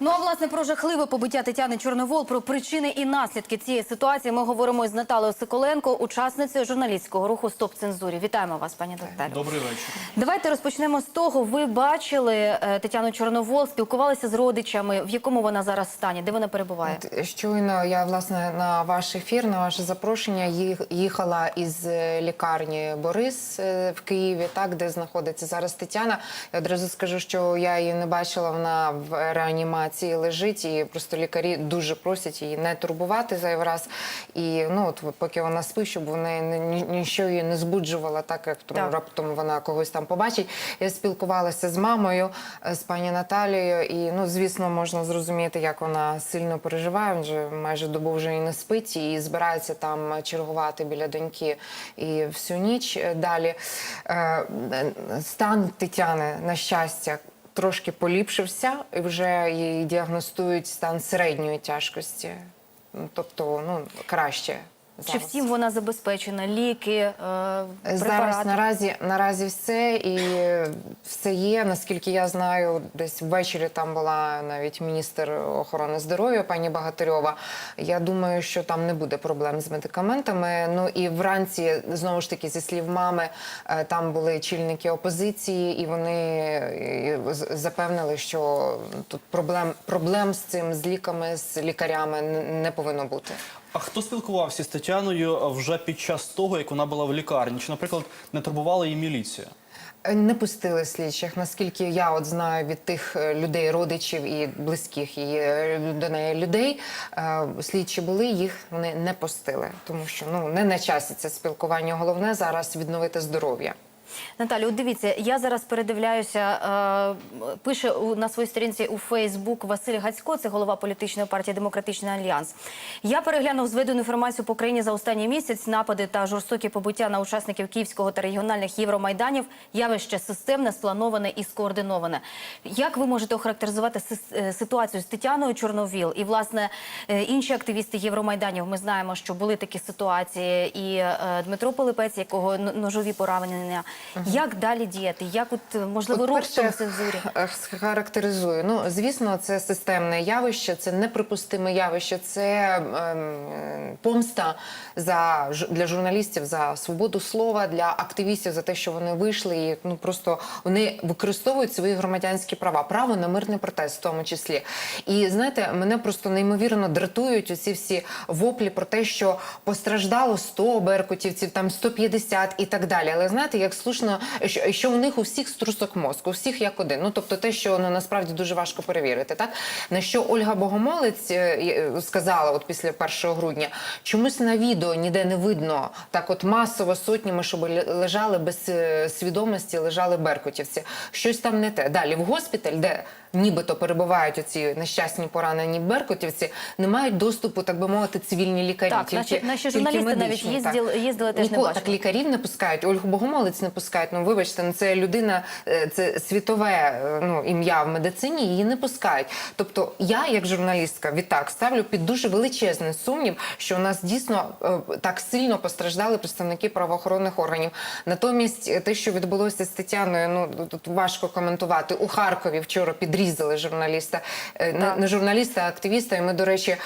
Ну а власне про жахливе побиття Тетяни Чорновол, про причини і наслідки цієї ситуації ми говоримо із Наталею Соколенко, учасницею журналістського руху Стоп цензурі. Вітаємо вас, пані Наталю. Добрий вечір. Давайте розпочнемо з того. Ви бачили е, Тетяну Чорновол, спілкувалися з родичами. В якому вона зараз стані? Де вона перебуває? От Щойно я власне на ваш ефір, на ваше запрошення їх- їхала із е, лікарні Борис е, в Києві, так де знаходиться зараз Тетяна. Я одразу скажу, що я її не бачила. Вона в реанімації лежить, і просто лікарі дуже просять її не турбувати зайвий раз. І ну от поки вона спить, щоб вона ні- ні- нічого її не збуджувала, так як тому Так. раптом вона когось там побачить. Я спілкувалася з мамою, е, з пані Наталією, і ну звісно, можна зрозуміти, як вона сильно переживає. Вже майже добу вже і не спить, і збирається там чергувати біля доньки і всю ніч Е, далі. Е, Стан Тетяни, на щастя. Трошки поліпшився, і вже їй діагностують стан середньої тяжкості, Ну, тобто ну краще. Чи всім вона забезпечена? Ліки, е, Зараз наразі наразі все і все є. Наскільки я знаю, десь ввечері там була навіть міністр охорони здоров'я пані Багатирьова. Я думаю, що там не буде проблем з медикаментами. Ну і вранці знову ж таки, зі слів мами, е, там були чільники опозиції, і вони е, запевнили, що тут проблем проблем з цим з ліками, з лікарями не повинно бути. А хто спілкувався з Тетяною вже під час того, як вона була в лікарні? Чи, наприклад, не турбувала її міліція? Не пустили слідчих, наскільки я от знаю від тих е, людей, родичів і близьких її е, до неї людей. е, Слідчі були, їх вони не пустили, тому що ну не на часі це спілкування. Головне зараз відновити здоров'я. Наталю, дивіться, я зараз передивляюся. Е, пише у, на своїй сторінці у Фейсбук Василь Гацько, це голова політичної партії Демократичний альянс. Я переглянув зведену інформацію по країні за останній місяць. Напади та жорстокі побиття на учасників київського та регіональних євромайданів. Явище системне, сплановане і скоординоване. Як ви можете охарактеризувати е, ситуацію з Тетяною Чорновіл і власне е, інші активісти Євромайданів? Ми знаємо, що були такі ситуації, і Дмитро Пилипець, якого ножові поранення. Як далі діяти? Як от е, можливо От рух цензурі? х- Характеризую. Ну, звісно, це системне явище, це неприпустиме явище, це ем, е, помста за для журналістів за свободу слова, для активістів за те, що вони вийшли і ну просто вони використовують свої громадянські права, право на мирний протест, в тому числі. І знаєте, мене просто неймовірно дратують оці всі воплі про те, що постраждало 100 беркутівців, там 150 і так далі. Але знаєте, як слушно, що, що у них у всіх струсок мозку, у всіх як один. Ну тобто, те, що ну насправді дуже важко перевірити, так на що Ольга Богомолець е, е, сказала, от після 1 грудня, чомусь на відео ніде не видно так, от масово сотнями, щоб ле- лежали без е, свідомості, лежали беркутівці. Щось там не те. Далі в госпіталь, де нібито перебувають оці нещасні поранені беркутівці, не мають доступу, так би мовити, цивільні лікарі. Так, наші- наші журналісти навіть медичні, їздили- їздили, теж не бачили. Так лікарів не пускають, Ольгу Богомолець не пускають. Ну вибачте, ну це людина, е, це світове е, ну ім'я в медицині. Її не пускають. Тобто, я, як журналістка, відтак ставлю під дуже величезний сумнів, що у нас дійсно е, так сильно постраждали представники правоохоронних органів. Натомість, те, що відбулося з Тетяною, ну тут важко коментувати. У Харкові вчора підрізали журналіста, Е, не журналіста, а активіста. І ми, до речі.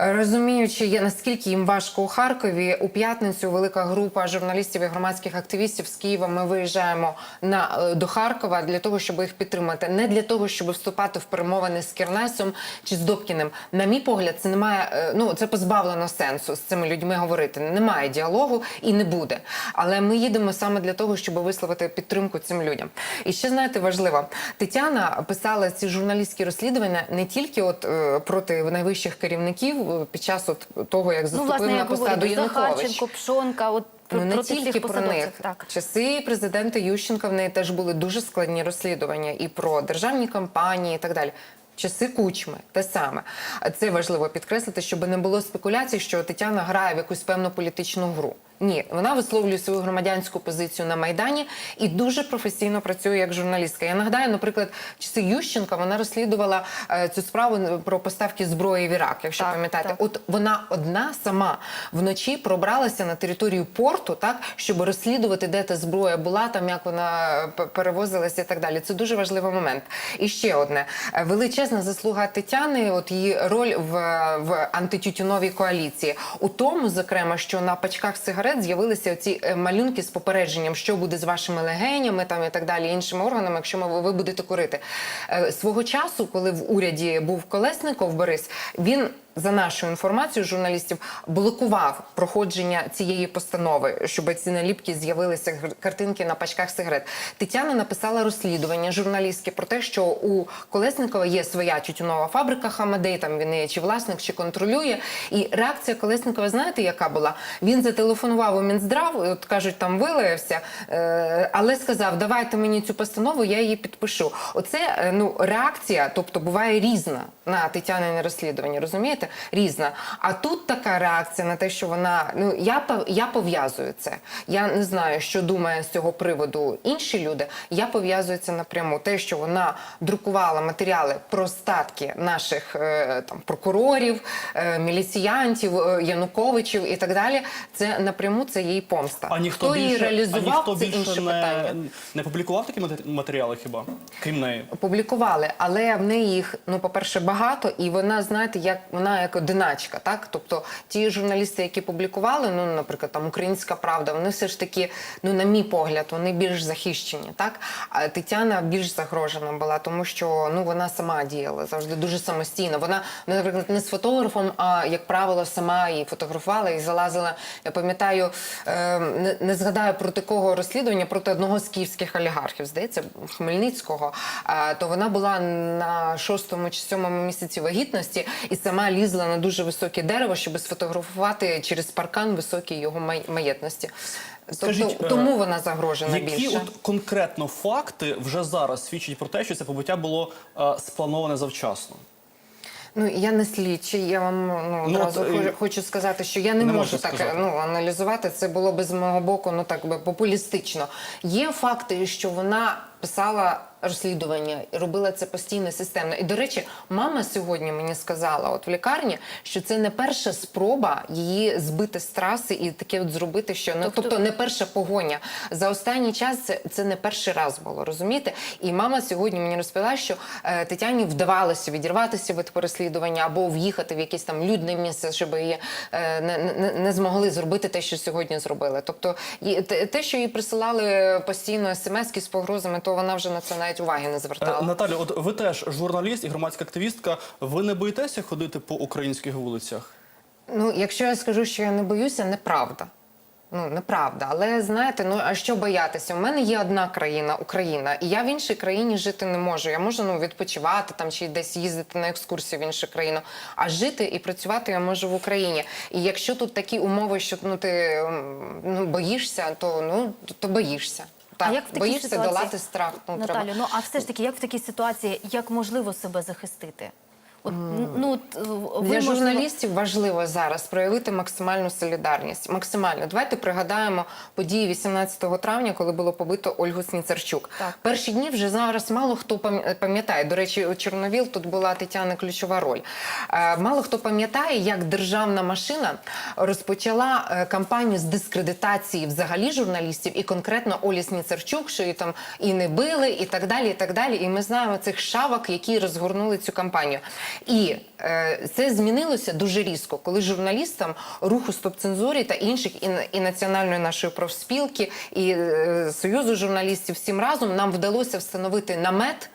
Розуміючи, наскільки їм важко у Харкові, у п'ятницю велика група журналістів і громадських активістів з Києва. Ми виїжджаємо на е, до Харкова для того, щоб їх підтримати, не для того, щоб вступати в перемовини з Кірнесом чи з Добкіним. На мій погляд, це немає. е, Ну це позбавлено сенсу з цими людьми говорити. Немає діалогу і не буде. Але ми їдемо саме для того, щоб висловити підтримку цим людям. І ще знаєте, важливо, Тетяна писала ці журналістські розслідування не тільки от е, проти найвищих керівників е, під час от того, як Ну, заступив власне, на посаду Янукович. Пшонка, от Ну, не тільки про них. Так. Часи президента Ющенка в неї теж були дуже складні розслідування і про державні кампанії, і так далі. Часи кучми те саме. А Це важливо підкреслити, щоб не було спекуляцій, що Тетяна грає в якусь певну політичну гру. Ні, вона висловлює свою громадянську позицію на майдані і дуже професійно працює як журналістка. Я нагадаю, наприклад, часи Ющенка вона розслідувала е, цю справу про поставки зброї в Ірак. Якщо Так, пам'ятаєте, так. от вона одна сама вночі пробралася на територію порту, так щоб розслідувати, де та зброя була, там як вона е, перевозилася і так далі. Це дуже важливий момент. І ще одне Е, величезна заслуга Тетяни. От її роль в, в антитютюновій коаліції у тому, зокрема, що на пачках сигарет з'явилися ці малюнки з попередженням, що буде з вашими легенями, там і так далі, іншими органами, якщо ви будете курити. Е, Свого часу, коли в уряді був Колесников Борис, він. За нашою інформацією журналістів блокував проходження цієї постанови, щоб ці наліпки з'явилися картинки на пачках сигарет. Тетяна написала розслідування журналістське про те, що у Колесникова є своя тютюнова фабрика Хамадей. Там він є чи власник, чи контролює. І реакція Колесникова, знаєте, яка була? Він зателефонував у Мінздрав, от кажуть, там вилаявся, е, але сказав: давайте мені цю постанову, я її підпишу. Оце е, ну реакція, тобто буває різна на Тетянине розслідування, розумієте? Різна. А тут така реакція на те, що вона ну я я пов'язую це. Я не знаю, що думає з цього приводу інші люди. Я пов'язую це напряму. Те, що вона друкувала матеріали про статки наших е, там прокурорів, е, міліціянтів, е, Януковичів і так далі. Це напряму це її помста. А ніхто її більше, реалізував, а ніхто це більше інше не, питання. не публікував такі матері- матеріали хіба? Крім неї. Публікували, але в неї їх ну, по-перше, багато, і вона, знаєте, як вона як одиначка, так тобто ті журналісти, які публікували, ну, наприклад, там Українська Правда, вони все ж таки, ну на мій погляд, вони більш захищені, так а Тетяна більш загрожена була, тому що ну вона сама діяла завжди дуже самостійно. Вона, ну, наприклад, не з фотографом, а як правило, сама і фотографувала і залазила. Я пам'ятаю, е, не, згадаю проти кого розслідування проти одного з київських олігархів, здається, Хмельницького. То вона була на шостому чи сьомому місяці вагітності і сама лізла на дуже високе дерево, щоб сфотографувати через паркан високі його маєтності. Скажіть, тобто, е, тому вона загрожена Які більше. от конкретно факти вже зараз свідчать про те, що це побиття було е, сплановане завчасно? Ну я не слідчий. Я вам ну, Ну, одразу от, е, хочу, хочу сказати, що я не, не можу так сказати. ну аналізувати. Це було би з мого боку, ну так би популістично. Є факти, що вона писала розслідування і робила це постійно системно. І до речі, мама сьогодні мені сказала, от в лікарні, що це не перша спроба її збити з траси і таке от зробити, що ну Тобто- тобто не перша погоня. За останній час це, це не перший раз було, розумієте? І мама сьогодні мені розповіла, що е, Тетяні вдавалося відірватися від переслідування або в'їхати в якесь там людне місце, щоб її е, не, не, не змогли зробити те, що сьогодні зробили. Тобто, і те, що їй присилали постійно смски з погрозами, то вона вже на це навіть уваги не Е, звертала. Наталю, от ви теж журналіст і громадська активістка. Ви не боїтеся ходити по українських вулицях? Ну, якщо я скажу, що я не боюся, неправда. Ну, неправда. Але знаєте, ну а що боятися? У мене є одна країна, Україна, і я в іншій країні жити не можу. Я можу ну, відпочивати там чи десь їздити на екскурсію в іншу країну. А жити і працювати я можу в Україні. І якщо тут такі умови, що ну ти ну, боїшся, то ну то боїшся. Так, а як в такій боїшся ситуації, долати страх. Ну, Наталю, треба. ну а все ж таки, як в такій ситуації, як можливо себе захистити? От, ну, Для можливо- журналістів важливо зараз проявити максимальну солідарність. Максимально. Давайте пригадаємо події 18 травня, коли було побито Ольгу Сніцарчук. Так. Перші дні вже зараз мало хто пам'ятає. До речі, у Чорновіл тут була Тетяна ключова роль. Е, Мало хто пам'ятає, як державна машина розпочала е, кампанію з дискредитації взагалі журналістів і конкретно Олі Сніцарчук, що її там і не били, і так далі. І так далі. І ми знаємо цих шавок, які розгорнули цю кампанію. І е, це змінилося дуже різко, коли журналістам руху стоп цензурі та інших і, і національної нашої профспілки, і е, союзу журналістів всім разом нам вдалося встановити намет.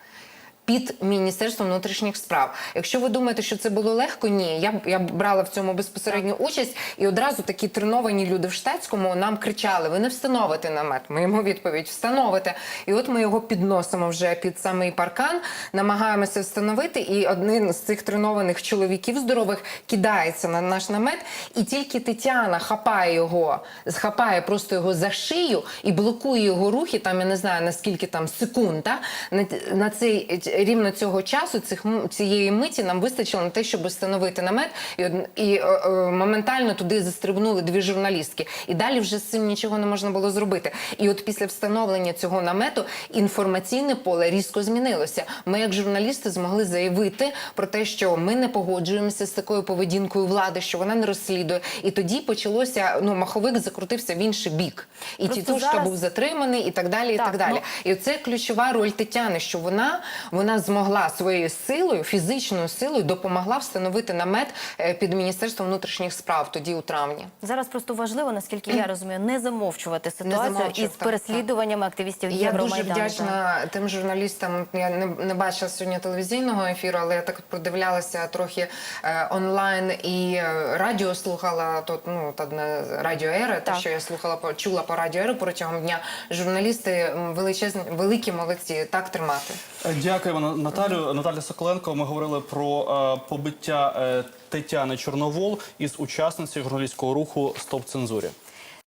Під міністерством внутрішніх справ. Якщо ви думаєте, що це було легко, ні. Я я брала в цьому безпосередню участь, і одразу такі треновані люди в штатському нам кричали: ви не встановите намет. Ми йому відповідь встановите. І от ми його підносимо вже під самий паркан, намагаємося встановити. І один з цих тренованих чоловіків здорових кидається на наш намет, і тільки Тетяна хапає його, схапає просто його за шию і блокує його рухи. Там я не знаю наскільки там секунд. та, на, на цей рівно цього часу, цих цієї миті, нам вистачило на те, щоб встановити намет, і, од- і е, е, моментально туди застрибнули дві журналістки. І далі вже з цим нічого не можна було зробити. І от після встановлення цього намету інформаційне поле різко змінилося. Ми, як журналісти, змогли заявити про те, що ми не погоджуємося з такою поведінкою влади, що вона не розслідує. І тоді почалося ну маховик закрутився в інший бік. І Просто Тітушка зараз- був затриманий, і так далі. І Так, так далі. ну- І це ключова роль Тетяни, що вона, вона змогла своєю силою, фізичною силою допомогла встановити намет е, під міністерством внутрішніх справ тоді у травні. Зараз просто важливо, наскільки я розумію, не замовчувати ситуацію замовчувати, із так, переслідуваннями активістів Я дуже вдячна тим журналістам. Я не, не бачила сьогодні телевізійного ефіру, але я так продивлялася трохи е, онлайн і е, радіо слухала тут. Ну та не радіо Ера, те, що я слухала чула по радіо Ера протягом дня. Журналісти величезні, великі молодці. Так тримати. Е, Дякуємо, На- Наталю. Наталя Соколенко. Ми говорили про е, побиття е, Тетяни Чорновол із учасниці журналістського руху Стоп цензурі.